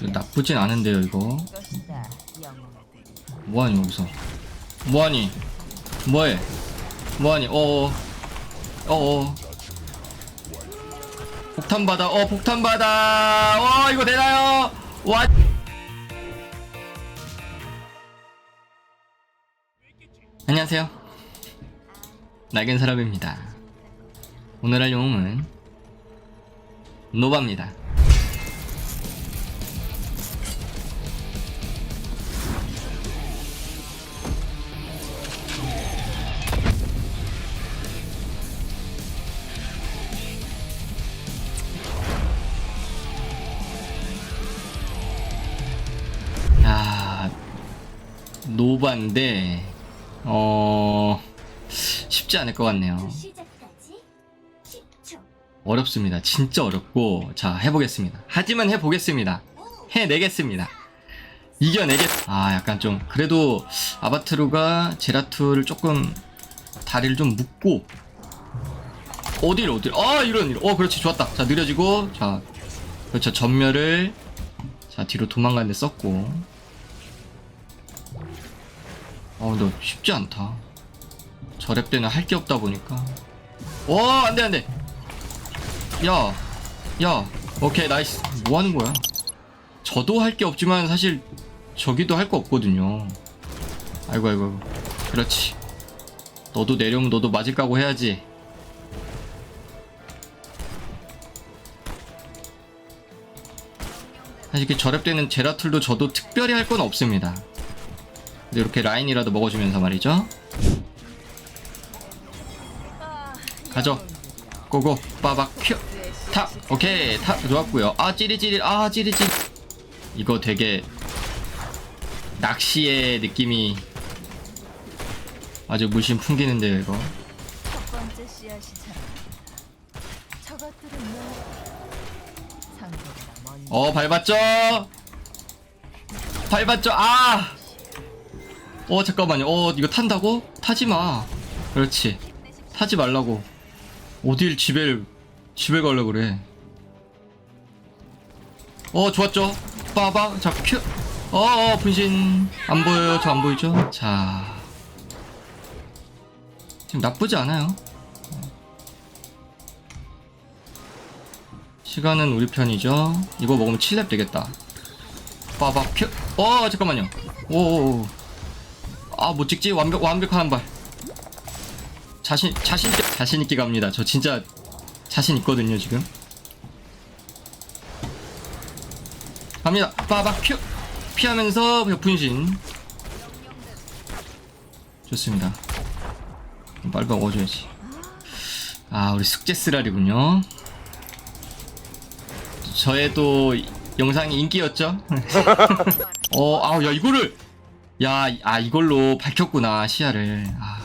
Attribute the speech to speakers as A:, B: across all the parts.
A: 저 나쁘진 않은데요 이거. 뭐하니 여기서? 뭐하니? 뭐해? 뭐하니? 어어. 어어. 폭탄 받아. 어 폭탄 받아. 어 이거 되나요? 와. 안녕하세요. 낙인 사람입니다. 오늘 할 영웅은 노바입니다 노바인데 어 쉽지 않을 것 같네요.
B: 시작까지 10초.
A: 어렵습니다. 진짜 어렵고 자 해보겠습니다. 하지만 해보겠습니다. 해내겠습니다. 이겨내겠. 아 약간 좀 그래도 아바트루가 제라투를 조금 다리를 좀 묶고 어딜 어딜 아 이런 이런 어 그렇지 좋았다. 자 느려지고 자 그렇죠 전멸을 자 뒤로 도망가는데 썼고 어 근데 쉽지 않다. 저랩 때는 할 게 없다 보니까 오 안돼 안돼 야, 야, 오케이, 나이스. 뭐 하는 거야? 저도 할 게 없지만 사실 저기도 할 거 없거든요. 아이고, 아이고, 아이고. 그렇지. 너도 내려오면 너도 맞을 까고 해야지. 사실 이렇게 저랩 때는 제라툴도 저도 특별히 할 건 없습니다. 이렇게 라인이라도 먹어주면서 말이죠. 가죠. 고고, 빠박, 큐. 탑 오케이. 탑 좋았고요. 아 찌릿찌릿. 아 찌릿찌릿. 이거 되게 낚시의 느낌이 아주 물씬 풍기는데요 이거. 뭐어 밟았죠? 밟았죠? 아 어 잠깐만요. 어 이거 탄다고? 타지마. 그렇지. 타지 말라고. 어딜 집에 집에 가려 그래. 어 좋았죠? 빠박 자큐. 어어 분신. 안 보여요? 저 안 보이죠? 자. 지금 나쁘지 않아요. 시간은 우리 편이죠. 이거 먹으면 7렙 되겠다. 빠박 큐어 잠깐만요. 오 아 못 찍지 완벽 완벽한 한발. 자신 자신 자신 있게 갑니다. 저 진짜 자신 있거든요 지금. 갑니다. 빠박 큐. 피하면서 분신. 좋습니다. 빨리 먹어줘야지. 아 우리 숙제 쓰라리군요. 저의 또 영상이 인기였죠? 어 아우 야 이거를 야 아 이걸로 밝혔구나 시야를. 아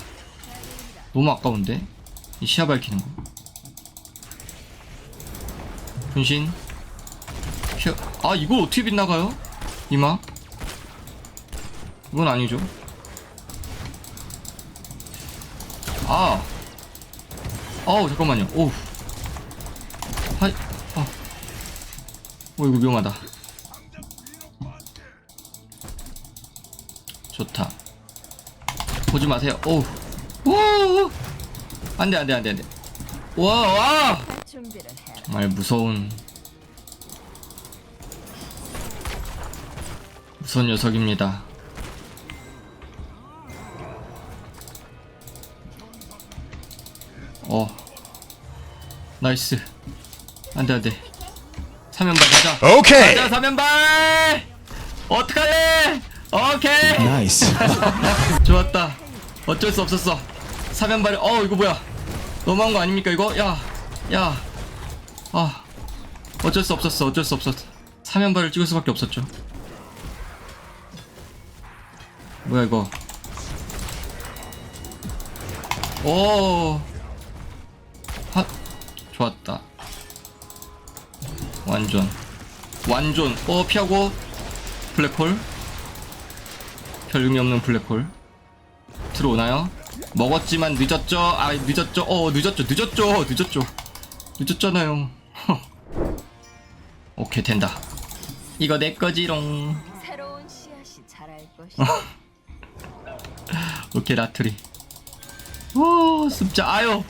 A: 너무 아까운데? 이 시야 밝히는 거. 분신. 휴. 아 이걸 어떻게 빗나가요? 이마? 이건 아니죠. 아! 어우 잠깐만요. 오우. 하이 아. 어 이거 위험하다 좋다. 보지 마세요. 오우 오 안돼 안돼 안돼 안돼. 와와. 정말 무서운. 무서운 녀석입니다. 어. 나이스. 안돼 안돼. 사면발 가자.
C: Okay.
A: 가자 사면발! 어떡할래 오케이.
C: Nice.
A: 좋았다. 어쩔 수 없었어. 사면발 어 이거 뭐야? 너무한 거 아닙니까 이거? 야 야. 아 어쩔 수 없었어 어쩔 수 없었어. 사면발을 찍을 수밖에 없었죠. 뭐야 이거? 오. 하, 좋았다. 완전. 완전. 어 피하고. 블랙홀 별 의미 없는 블랙홀. 들어오나요? 먹었지만 늦었죠? 아 늦었죠? 어 늦었죠? 늦었죠? 늦었죠? 늦었잖아요. 오케이 된다. 이거 내 거지롱.
D: 새로운 씨앗이 자랄 것이다.
A: 오케이 라트리. 오 습자 아유.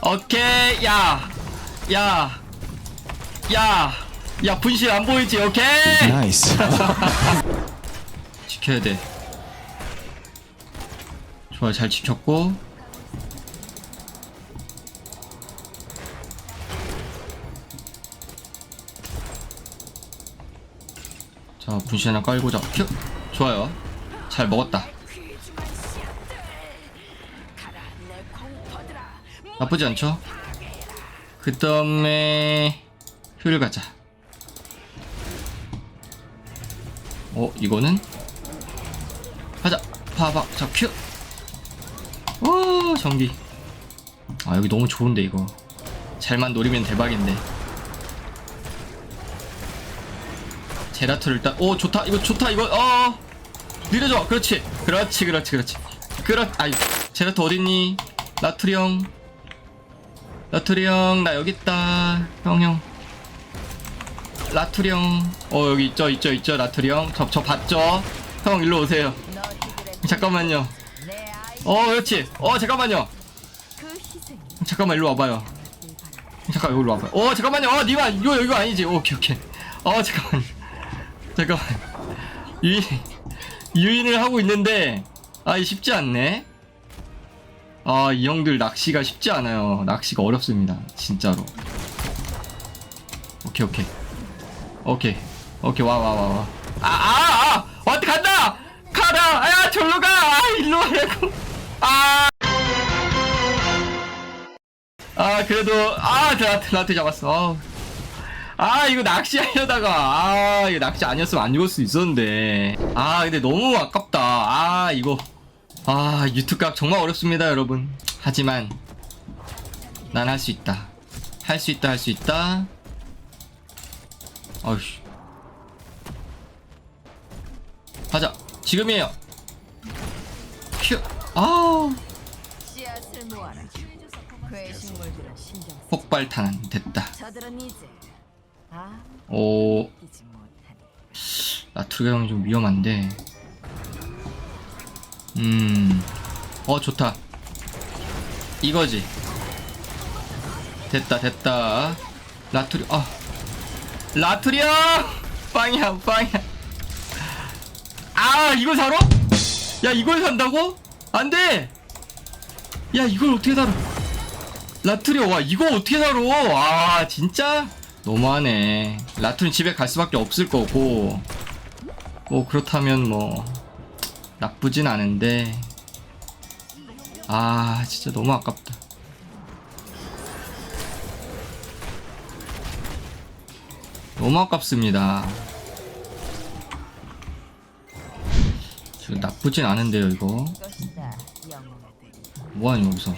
A: 오케이 야 야 야. 야, 야, 분실 안 보이지? 오케이.
C: Nice.
A: 지켜야 돼 좋아 잘 지켰고. 자 분실 하나 깔고 잡혀 좋아요. 잘 먹었다. 나쁘지 않죠? 그 다음에 효율 가자. 어 이거는? 가자. 봐봐. 자큐 오 전기 아 여기 너무 좋은데 이거. 잘만 노리면 대박인데. 제라토를 일단 오 좋다. 이거 좋다. 이거 어 느려져. 그렇지. 그렇지 그렇지 그렇지. 그렇 아이 제라토 어딨니? 라투리 형. 라투리 형 나 여기 있다. 형 형. 라투리 형 어 여기 있죠 있죠 있죠 라투리 형 저 저 봤죠? 형 일로 오세요. 잠깐만요 어 그렇지. 어 잠깐만요. 잠깐만 일로 와봐요. 잠깐 여기로 와봐요. 어 잠깐만요. 어 니가 이거 이거 아니지. 오케이 오케이. 어 잠깐만. 잠깐만. 유인 유인을 하고 있는데 아이 쉽지 않네. 아 이 형들 낚시가 쉽지 않아요. 낚시가 어렵습니다. 진짜로. 오케이 오케이. 오케이. 오케이 와 와 와와아아아! 아, 아, 왔다! 간다! 가라 아 절로 가! 아, 일로 와라고 아. 아 그래도 아 라트 라트 잡았어. 아 이거 낚시 하려다가 아 이거 낚시 아니었으면 안 죽을 수 있었는데. 아 근데 너무 아깝다. 아 이거. 아 유튜브 각 정말 어렵습니다 여러분. 하지만 난 할 수 있다. 할 수 있다 할 수 있다. 어휴. 가자. 지금이에요. 큐
D: 쓰.
A: 폭발탄 됐다.
D: 아
A: 오. 라투르가 형이 좀 위험한데. 음어 좋다. 이거지. 됐다 됐다. 라투리 아. 라투리야! 빵이야 빵이야. 아 이걸 사러? 야 이걸 산다고? 안 돼! 야 이걸 어떻게 사러 라투리야 와 이거 어떻게 사러 아 진짜? 너무하네. 라투리 집에 갈 수밖에 없을 거고. 뭐 그렇다면 뭐 나쁘진 않은데. 아 진짜 너무 아깝다. 너무 아깝습니다 나쁘진 않은데요 이거. 뭐하니 여기서?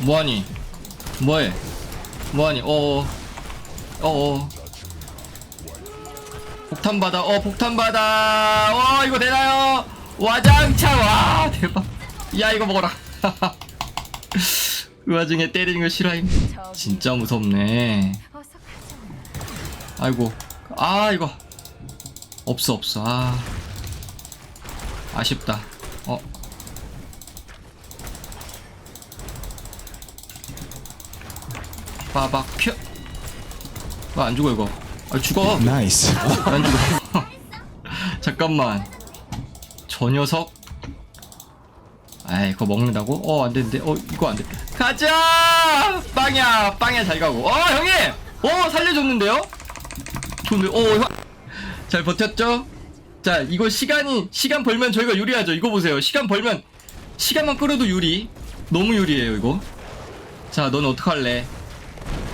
A: 뭐하니? 뭐해? 뭐하니? 어어. 어어. 폭탄 받아. 어 폭탄 받아. 어 이거 되나요? 와장창. 와 대박. 야 이거 먹어라. 그 와중에 때리는 거 싫어임? 진짜 무섭네. 아이고. 아 이거. 없어 없어. 아 아쉽다. 어. 빠박 큐왜안 죽어 이거. 아 죽어.
C: Nice.
A: 안 죽어. 잠깐만. 저 녀석. 아이 그거 먹는다고? 어 안되는데. 어 이거 안돼. 가자! 빵야 빵야 잘 가고. 어 형님! 어 살려줬는데요? 좋은데. 어 형. 잘 버텼죠? 자 이거 시간이 시간 벌면 저희가 유리하죠. 이거 보세요. 시간 벌면 시간만 끌어도 유리. 너무 유리해요 이거. 자 넌 어떡할래?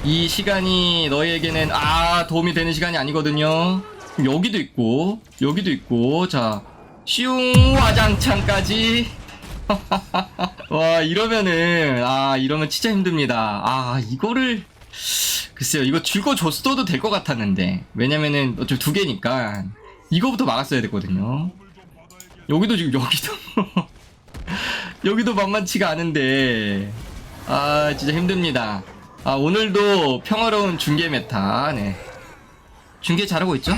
A: 이 시간이 너희에게는 아 도움이 되는 시간이 아니거든요. 여기도 있고 여기도 있고. 자 쉬운 와장창까지. 와 이러면은 아 이러면 진짜 힘듭니다. 아 이거를 글쎄요 이거 줄거 줬어도 될 것 같았는데. 왜냐면은 어차피 두 개니까 이거부터 막았어야 됐거든요. 여기도 지금 여기도. 여기도 만만치가 않은데. 아 진짜 힘듭니다. 아 오늘도 평화로운 중계 메타. 네. 중계 잘하고 있죠?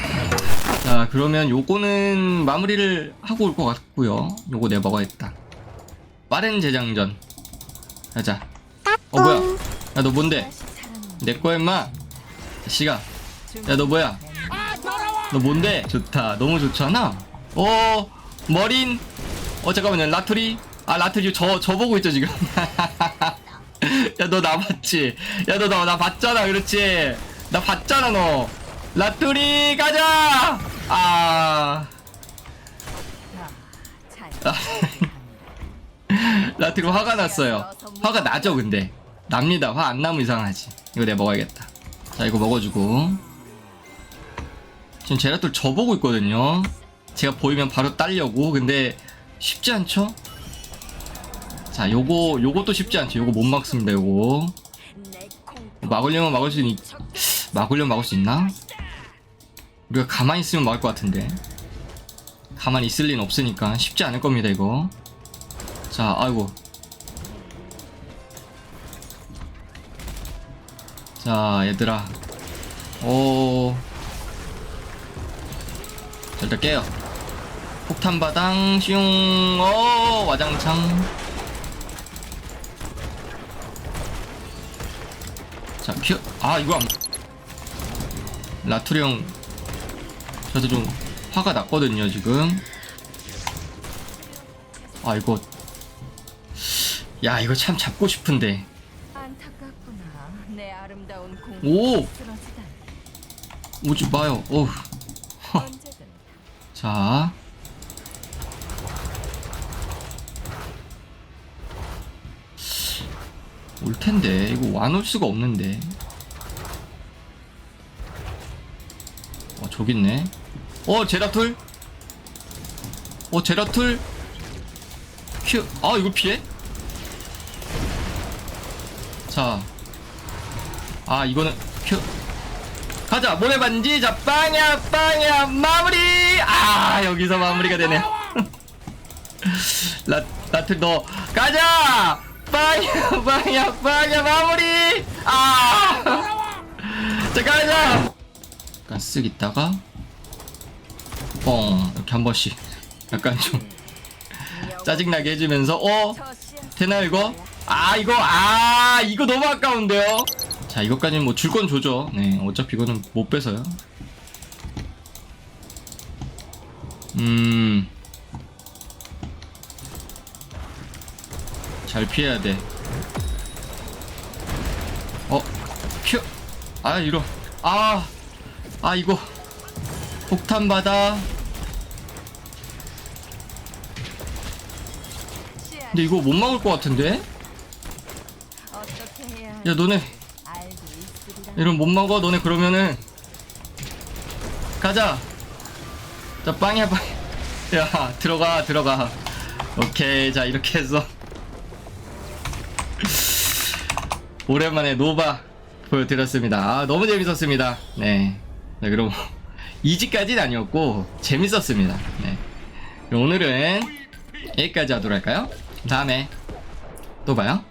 A: 자 그러면 요거는 마무리를 하고 올 것 같고요. 요거 내 먹어야겠다. 빠른 재장전. 가자. 어 뭐야? 야 너 뭔데? 내 거야 임마? 씨가. 야 너 뭐야 너 뭔데? 좋다. 너무 좋잖아. 어 머린. 어 잠깐만요. 라투리? 아 라투리 저, 저 보고 있죠 지금? 야 너 나 봤지? 야 너 나 나 봤잖아 그렇지? 나 봤잖아 너. 라투리 가자! 아.
D: 잘
A: 아. 라투리 화가 났어요. 화가 나죠 근데. 납니다. 화 안 나면 이상하지. 이거 내가 먹어야겠다. 자 이거 먹어주고 지금 제라톨 저 보고 있거든요. 제가 보이면 바로 따려고. 근데 쉽지 않죠? 자 요거 요것도 쉽지 않죠. 요거 못 막습니다 요거. 막으려면 막을 수 있... 막으려면 막을 수 있나? 우리가 가만히 있으면 막을 것 같은데. 가만히 있을 리는 없으니까 쉽지 않을 겁니다 이거. 자 아이고. 자 얘들아. 오. 자, 일단 깨요. 폭탄바당 슝. 어, 와장창. 자 큐. 아 이거 안 라투리 형 저도 좀 화가 났거든요 지금. 아 이거. 야 이거 참 잡고 싶은데. 오. 오지 마요. 어우
D: 언제든
A: 자. 올 텐데. 이거 안 올 수가 없는데. 어 저기 있네. 어 제라툴. 어 제라툴. 큐 아 이거 피해? 자 아 이거는 큐. 가자. 모래 반지. 자 빵야 빵야. 마무리 아 여기서 마무리가 되네. 라 라틀 너. 가자! 빵야 빵야 빵야 마무리! 아 자 가자! 약간 쓱 있다가 뻥 이렇게 한 번씩. 약간 좀 짜증나게 해주면서 어? 되나요 이거? 아 이거 아 이거 너무 아까운데요? 자 이것까지는 뭐 줄건 줘죠. 네 어차피 이거는 못 뺏어요 음 잘 피해야 돼 어? 큐! 아 이러 아! 아 이거 폭탄 받아 근데 이거 못 막을 것 같은데?
D: 야
A: 너네. 이런 못 먹어 너네 그러면은 가자 자 빵이야 빵. 야 들어가 들어가. 오케이 자 이렇게 해서. 오랜만에 노바 보여드렸습니다. 아, 너무 재밌었습니다. 네, 네 그럼 이지까지는 아니었고 재밌었습니다. 네. 오늘은 여기까지 하도록 할까요? 다음에 또 봐요